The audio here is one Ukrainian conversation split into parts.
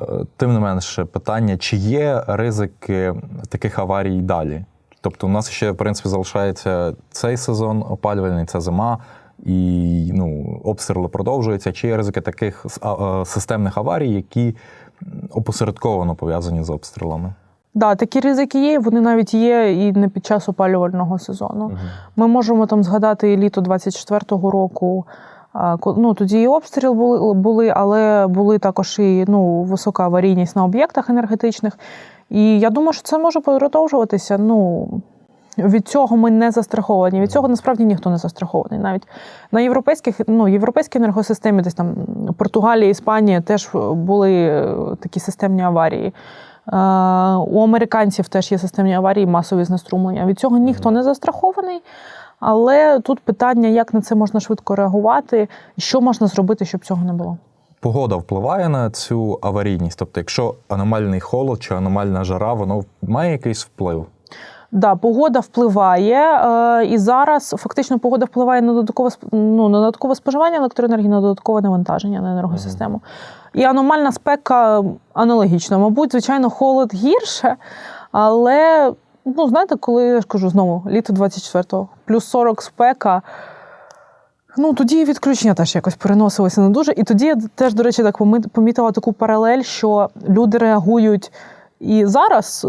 Е, Тим не менше, питання, чи є ризики таких аварій далі? Тобто, у нас ще, в принципі, залишається цей сезон опалювальний, це зима, і ну, обстріли продовжуються. Чи є ризики таких е, системних аварій, які опосередковано пов'язані з обстрілами? Да, такі ризики є. Вони навіть є і не під час опалювального сезону. Ми можемо там згадати літо 24-го року. Ну, тоді і обстріл були, були, але були також і ну, висока аварійність на об'єктах енергетичних. І я думаю, що це може продовжуватися. Ну, від цього ми не застраховані. Від цього насправді ніхто не застрахований. Навіть на європейських, ну, європейській енергосистемі, десь там Португалія, Іспанія теж були е, такі системні аварії. Е, У американців теж є системні аварії, масові знеструмлення. Від цього ніхто не застрахований. Але тут питання, як на це можна швидко реагувати, що можна зробити, щоб цього не було. Погода впливає на цю аварійність. Тобто, якщо аномальний холод чи аномальна жара, воно має якийсь вплив. Да, погода впливає, е, і зараз фактично погода впливає на додаткове ну, на додаткове споживання електроенергії, на додаткове навантаження на енергосистему. І аномальна спека аналогічно. Мабуть, звичайно, холод гірше, але ну, знаєте, коли я ж кажу знову, літо 24-го, плюс 40 спека. Ну, тоді відключення теж якось переносилося не дуже. І тоді я теж, до речі, так помітила таку паралель, що люди реагують і зараз е,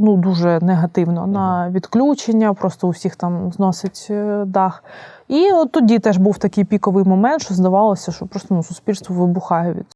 ну, дуже негативно на відключення, просто у всіх там зносить е, дах. І от тоді теж був такий піковий момент, що здавалося, що просто ну, суспільство вибухає від